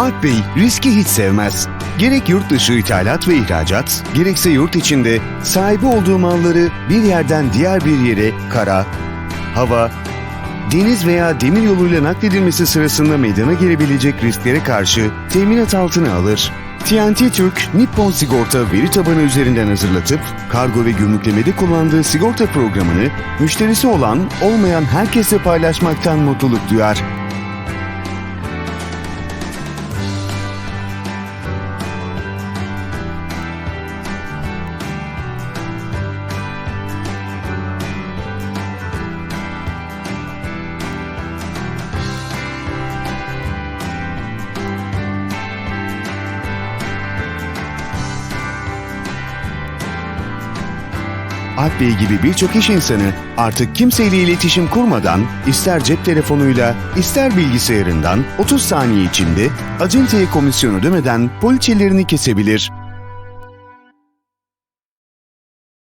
Alp Bey riski hiç sevmez. Gerek yurt dışı ithalat ve ihracat, gerekse yurt içinde sahibi olduğu malları bir yerden diğer bir yere kara, hava, deniz veya demir yoluyla nakledilmesi sırasında meydana gelebilecek risklere karşı teminat altına alır. TNT Türk, Nippon Sigorta veri tabanı üzerinden hazırlatıp, kargo ve gümrüklemede kullandığı sigorta programını müşterisi olan, olmayan herkesle paylaşmaktan mutluluk duyar. Alp Bey gibi birçok iş insanı artık kimseyle iletişim kurmadan ister cep telefonuyla ister bilgisayarından 30 saniye içinde acenteye komisyon ödemeden poliçelerini kesebilir.